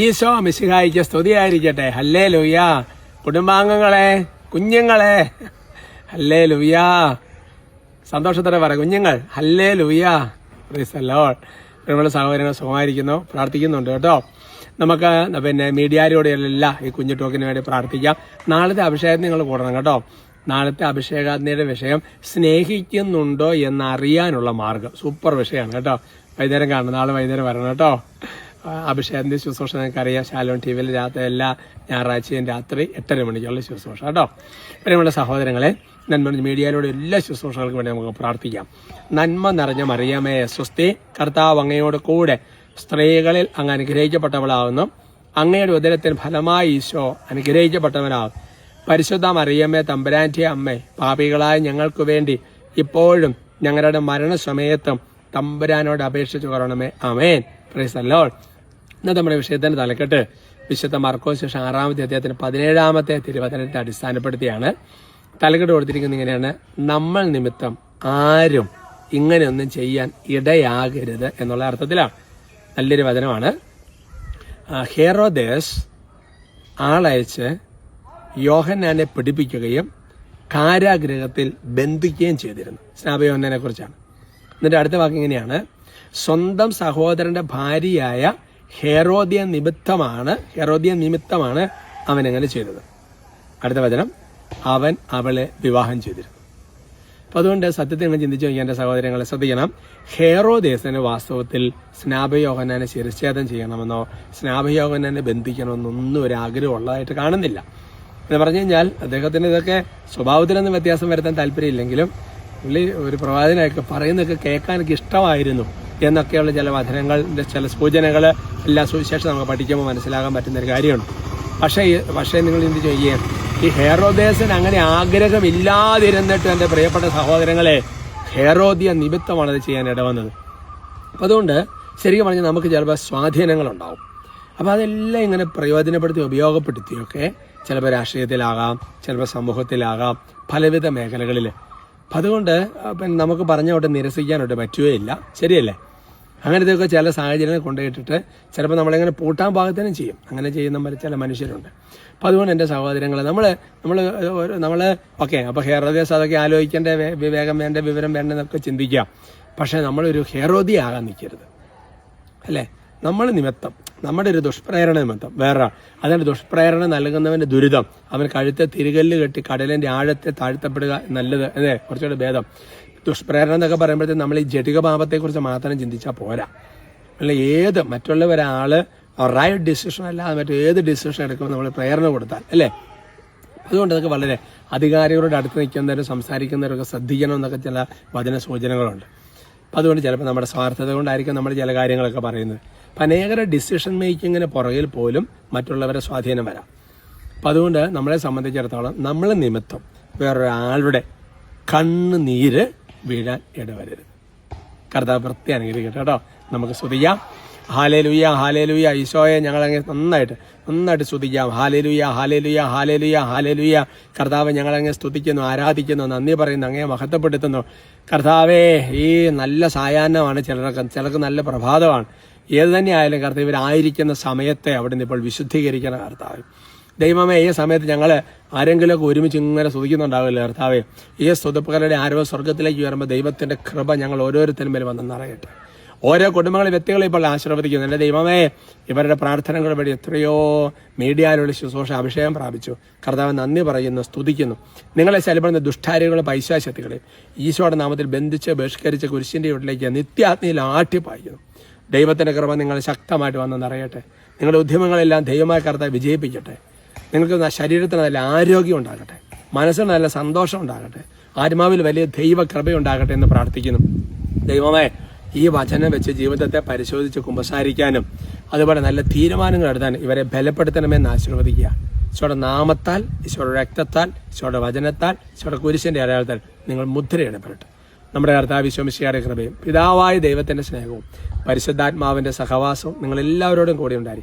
ഈശോ മിശിഹായിക്ക് സ്തുതിയായിരിക്കട്ടെ ഹല്ലേ ലുയ്യ കുടുംബാംഗങ്ങളെ കുഞ്ഞുങ്ങളെ. ഹല്ലേ ലുയ്യ സന്തോഷത്തോടെ പറ കുഞ്ഞുങ്ങൾ. ഹല്ലേ ലുയ്യ പ്രിയമുള്ള സഹോദരങ്ങൾ സുഖമായിരിക്കുന്നു. പ്രാർത്ഥിക്കുന്നുണ്ട് കേട്ടോ. നമുക്ക് പിന്നെ മീഡിയയിലൂടെയല്ല ഈ കുഞ്ഞു ടോക്കിന് വേണ്ടി പ്രാർത്ഥിക്കാം. നാളത്തെ അഭിഷേകം നിങ്ങൾ കൂടണം കേട്ടോ. നാളത്തെ അഭിഷേകാജ്ഞയുടെ വിഷയം സ്നേഹിക്കുന്നുണ്ടോ എന്നറിയാനുള്ള മാർഗം. സൂപ്പർ വിഷയമാണ് കേട്ടോ. വൈകുന്നേരം കാണണം. നാളെ വൈകുന്നേരം വരണം കേട്ടോ. ആ, അഭിഷേകത്തിന്റെ ശുശ്രൂഷ നിങ്ങൾക്ക് അറിയാം ശാലോൺ ടി വിയിൽ രാത്രി എല്ലാ ഞായറാഴ്ചയും രാത്രി എട്ടര മണിക്കുള്ള ശുശ്രൂഷ കേട്ടോ. പ്രിയമുള്ള സഹോദരങ്ങളെ നന്മ മീഡിയയിലൂടെ എല്ലാ ശുശ്രൂഷകൾക്കും വേണ്ടി നമുക്ക് പ്രാർത്ഥിക്കാം. നന്മ നിറഞ്ഞ മറിയമേ സ്വസ്തി കർത്താവ് അങ്ങയോട് കൂടെ സ്ത്രീകളിൽ അങ്ങ് അനുഗ്രഹിക്കപ്പെട്ടവളാവുന്നു. അങ്ങയുടെ ഉദരത്തിന് ഫലമായി ഈശോ അനുഗ്രഹിക്കപ്പെട്ടവനാവും പരിശുദ്ധ മറിയമ്മേ തമ്പുരാന്റെ അമ്മേ പാപികളായ ഞങ്ങൾക്ക് വേണ്ടി ഇപ്പോഴും ഞങ്ങളുടെ മരണസമയത്തും തമ്പുരാനോട് അപേക്ഷിച്ചു കൊറണമേ അമേൻ പ്രൈസ് അല്ലോൾ ഇന്നത്തെ നമ്മുടെ വിഷയത്തിന്റെ തലക്കെട്ട് വിശുദ്ധ മർക്കോസ് ശേഷം ആറാമത്തെ അദ്ദേഹത്തിന് പതിനേഴാമത്തെ തിരുവചനത്തെ അടിസ്ഥാനപ്പെടുത്തിയാണ്. തലക്കെട്ട് കൊടുത്തിരിക്കുന്നത് ഇങ്ങനെയാണ്. നമ്മൾ നിമിത്തം ആരും ഇങ്ങനെയൊന്നും ചെയ്യാൻ ഇടയാകരുത് എന്നുള്ള അർത്ഥത്തിലാണ്. നല്ലൊരു വചനമാണ്. ഹേറോദേസ് ആളയച്ച് യോഹന്നാനെ പിടിപ്പിക്കുകയും കാരാഗ്രഹത്തിൽ ബന്ധിക്കുകയും ചെയ്തിരുന്നു. സ്നാപയോഹന്നാനെ കുറിച്ചാണ് എന്നിട്ട് അടുത്ത വാക്ക് ഇങ്ങനെയാണ്. സ്വന്തം സഹോദരന്റെ ഭാര്യയായ ഹെറോദിയ നിമിത്തമാണ് ഹെറോദിയ നിമിത്തമാണ് അവൻ അങ്ങനെ ചെയ്തത്. അടുത്ത വചനം അവൻ അവളെ വിവാഹം ചെയ്തിരുന്നു. അപ്പൊ അതുകൊണ്ട് സത്യത്തെ നിങ്ങൾ ചിന്തിച്ചു നോക്കി എന്റെ സഹോദരങ്ങളെ ശ്രദ്ധിക്കണം. ഹേറോദേശന് വാസ്തവത്തിൽ സ്നാപയോഹനാനെ ശിരച്ഛേദം ചെയ്യണമെന്നോ സ്നാപയോഹനാനെ ബന്ധിക്കണമെന്നൊന്നും ഒരു ആഗ്രഹം ഉള്ളതായിട്ട് കാണുന്നില്ല. എന്ന് പറഞ്ഞു കഴിഞ്ഞാൽ അദ്ദേഹത്തിന് ഇതൊക്കെ സ്വഭാവത്തിലൊന്നും വ്യത്യാസം വരുത്താൻ താല്പര്യമില്ലെങ്കിലും പുള്ളി ഒരു പ്രവാചകനൊക്കെ പറയുന്നതൊക്കെ കേൾക്കാനൊക്കെ ഇഷ്ടമായിരുന്നു. എന്നൊക്കെയുള്ള ചില വചനങ്ങൾ ചില സൂചനകൾ എല്ലാ സുവിശേഷം നമുക്ക് പഠിക്കുമ്പോൾ മനസ്സിലാകാൻ പറ്റുന്ന ഒരു കാര്യമാണ്. പക്ഷേ പക്ഷേ നിങ്ങൾ എന്ത് ചെയ്യേ ഈ ഹെറോദേസൻ അങ്ങനെ ആഗ്രഹമില്ലാതിരുന്നിട്ട് എന്റെ പ്രിയപ്പെട്ട സഹോദരങ്ങളെ ഹെറോദിയ നിമിത്തമാണ് അത് ചെയ്യാൻ ഇടവന്നത്. അപ്പം അതുകൊണ്ട് ശരിക്കും പറഞ്ഞാൽ നമുക്ക് ചിലപ്പോൾ സ്വാധീനങ്ങളുണ്ടാവും. അപ്പോൾ അതെല്ലാം ഇങ്ങനെ പ്രയോജനപ്പെടുത്തി ഉപയോഗപ്പെടുത്തിയൊക്കെ ചിലപ്പോൾ രാഷ്ട്രീയത്തിലാകാം ചിലപ്പോൾ സമൂഹത്തിലാകാം പലവിധ മേഖലകളിൽ അപ്പം അതുകൊണ്ട് നമുക്ക് പറഞ്ഞോട്ട് നിരസിക്കാനോട്ട് പറ്റുകയില്ല. ശരിയല്ലേ? അങ്ങനത്തെയൊക്കെ ചില സാഹചര്യങ്ങൾ കൊണ്ടുപോയിട്ടിട്ട് ചിലപ്പോൾ നമ്മളിങ്ങനെ പൂട്ടാൻ പാകത്തിനും ചെയ്യും. അങ്ങനെ ചെയ്യുന്ന ചില മനുഷ്യരുണ്ട്. അപ്പോൾ അതുകൊണ്ട് എന്റെ സഹോദരങ്ങൾ നമ്മൾ നമ്മൾ നമ്മൾ ഓക്കെ അപ്പോൾ ഹെയറോദിയസ് അതൊക്കെ ആലോചിക്കേണ്ട വിവേകം വേണ്ട വിവരം വേണ്ടെന്നൊക്കെ ചിന്തിക്കാം. പക്ഷേ നമ്മളൊരു ഹെറോദി ആകാൻ നിൽക്കരുത്. അല്ലേ? നമ്മൾ നിമിത്തം നമ്മുടെ ഒരു ദുഷ്പ്രേരണ നിമിത്തം വേറെ അതിന്റെ ദുഷ്പ്രേരണ നൽകുന്നവന്റെ ദുരിതം. അവൻ കഴുത്തെ തിരികല്ല് കെട്ടി കടലിന്റെ ആഴത്തെ താഴ്ത്തപ്പെടുക നല്ലത്. അതെ കുറച്ചുകൂടെ ഭേദം. ദുഷ്പ്രേരണ എന്നൊക്കെ പറയുമ്പോഴത്തേക്ക് നമ്മൾ ഈ ജടിക പാപത്തെക്കുറിച്ച് മാത്രം ചിന്തിച്ചാൽ പോരാ. അല്ല ഏത് മറ്റുള്ള ഒരാൾ റൈറ്റ് ഡിസിഷൻ അല്ലാതെ മറ്റേത് ഡിസിഷൻ എടുക്കുമ്പോൾ നമ്മൾ പ്രേരണ കൊടുത്താൽ അല്ലേ? അതുകൊണ്ട് അതൊക്കെ വളരെ അധികാരികളോട് അടുത്ത് നിൽക്കുന്നവരും സംസാരിക്കുന്നവരൊക്കെ ശ്രദ്ധിക്കണം എന്നൊക്കെ ചില വചന സൂചനകളുണ്ട്. അപ്പം അതുകൊണ്ട് ചിലപ്പോൾ നമ്മുടെ സ്വാർത്ഥത കൊണ്ടായിരിക്കും നമ്മൾ ചില കാര്യങ്ങളൊക്കെ പറയുന്നത്. അപ്പം അനേകര ഡിസിഷൻ മേക്കിങ്ങിന് പുറകിൽ പോലും മറ്റുള്ളവരെ സ്വാധീനം വരാം. അപ്പം അതുകൊണ്ട് നമ്മളെ സംബന്ധിച്ചിടത്തോളം നമ്മളെ നിമിത്തം വേറൊരാളുടെ കണ്ണുനീര് വീഴാൻ ഇടവരരുത്. കർത്താവ് വൃത്തി അനുഗ്രഹിക്കട്ടെ കേട്ടോ. നമുക്ക് സ്തുതിക്കാം. ഹാലേലുയ്യ ഹാലേലുയ്യ ഈശോയെ ഞങ്ങൾ അങ്ങനെ നന്നായിട്ട് നന്നായിട്ട് സ്തുതിക്കാം. ഹാലേലുയ്യ ഹാലേലുയ്യ ഹാലേലുയ്യ ഹാലേലുയ്യ കർത്താവ് ഞങ്ങൾ അങ്ങനെ സ്തുതിക്കുന്നു ആരാധിക്കുന്നു നന്ദി പറയുന്നു അങ്ങേ മഹത്വപ്പെടുത്തുന്നു. കർത്താവേ ഈ നല്ല സായാഹ്നമാണ് ചിലർക്ക് ചിലർക്ക് നല്ല പ്രഭാതമാണ്. ഏത് തന്നെ ആയാലും കർത്താവ് ഇവരായിരിക്കുന്ന സമയത്തെ അവിടെ നിന്ന് ഇപ്പോൾ വിശുദ്ധീകരിക്കണം കർത്താവ്. ദൈവമേ ഈ സമയത്ത് ഞങ്ങൾ ആരെങ്കിലുമൊക്കെ ഒരുമിച്ച് ഇങ്ങനെ സ്തുതിക്കുന്നുണ്ടാവില്ല കർത്താവേ? ഈ സ്തുതപ്പുകാരുടെ ആരോ സ്വർഗത്തിലേക്ക് ഉയരുമ്പോൾ ദൈവത്തിന്റെ കൃപ ഞങ്ങൾ ഓരോരുത്തരും മേൽ വന്ന് നിറയട്ടെ. ഓരോ കുടുംബങ്ങളെ വ്യക്തികളെ ഇപ്പോൾ ആശീർവദിക്കുന്നു. എന്റെ ദൈവമേ ഇവരുടെ പ്രാർത്ഥനകൾ വഴി എത്രയോ മീഡിയയിലുള്ള ശുശ്രൂഷ അഭിഷേകം പ്രാപിച്ചു. കർത്താവ് നന്ദി പറയുന്നു സ്തുതിക്കുന്നു. നിങ്ങളെ ശലപ്പെടുന്ന ദുഷ്ടാരികളും പൈശാശക്തികളെയും ഈശോയുടെ നാമത്തിൽ ബന്ധിച്ച് ബഹിഷ്കരിച്ച് കുരിശിന്റെ വീട്ടിലേക്ക് നിത്യാത്മയിൽ ആട്ടിപ്പായിക്കുന്നു ദൈവത്തിന്റെ കൃപ നിങ്ങൾ ശക്തമായിട്ട് വന്ന് നിറയട്ടെ. നിങ്ങളുടെ ഉദ്യമങ്ങളെല്ലാം ദൈവമായ കർത്താവ് വിജയിപ്പിക്കട്ടെ. നിങ്ങൾക്ക് ശരീരത്തിന് നല്ല ആരോഗ്യം ഉണ്ടാകട്ടെ. മനസ്സിന് നല്ല സന്തോഷം ഉണ്ടാകട്ടെ. ആത്മാവിൽ വലിയ ദൈവ കൃപയുണ്ടാകട്ടെ എന്ന് പ്രാർത്ഥിക്കുന്നു. ദൈവമേ ഈ വചനം വെച്ച് ജീവിതത്തെ പരിശോധിച്ച് കുമ്പസാരിക്കാനും അതുപോലെ നല്ല തീരുമാനങ്ങൾ എടുത്താൻ ഇവരെ ബലപ്പെടുത്തണമെന്ന് ആശീർവദിക്കുക. ഈശോയുടെ നാമത്താൽ ഈശോയുടെ രക്തത്താൽ ഈശോയുടെ വചനത്താൽ ഈശോയുടെ കുരിശിന്റെ അടയാളത്താൽ നിങ്ങൾ മുദ്രയിടപ്പെടട്ടെ നമ്മുടെ കർത്താവ് വിശ്വമിശിയുടെ കൃപയും പിതാവായ ദൈവത്തിന്റെ സ്നേഹവും പരിശുദ്ധാത്മാവിന്റെ സഹവാസവും നിങ്ങൾ എല്ലാവരോടും കൂടി ഉണ്ടായി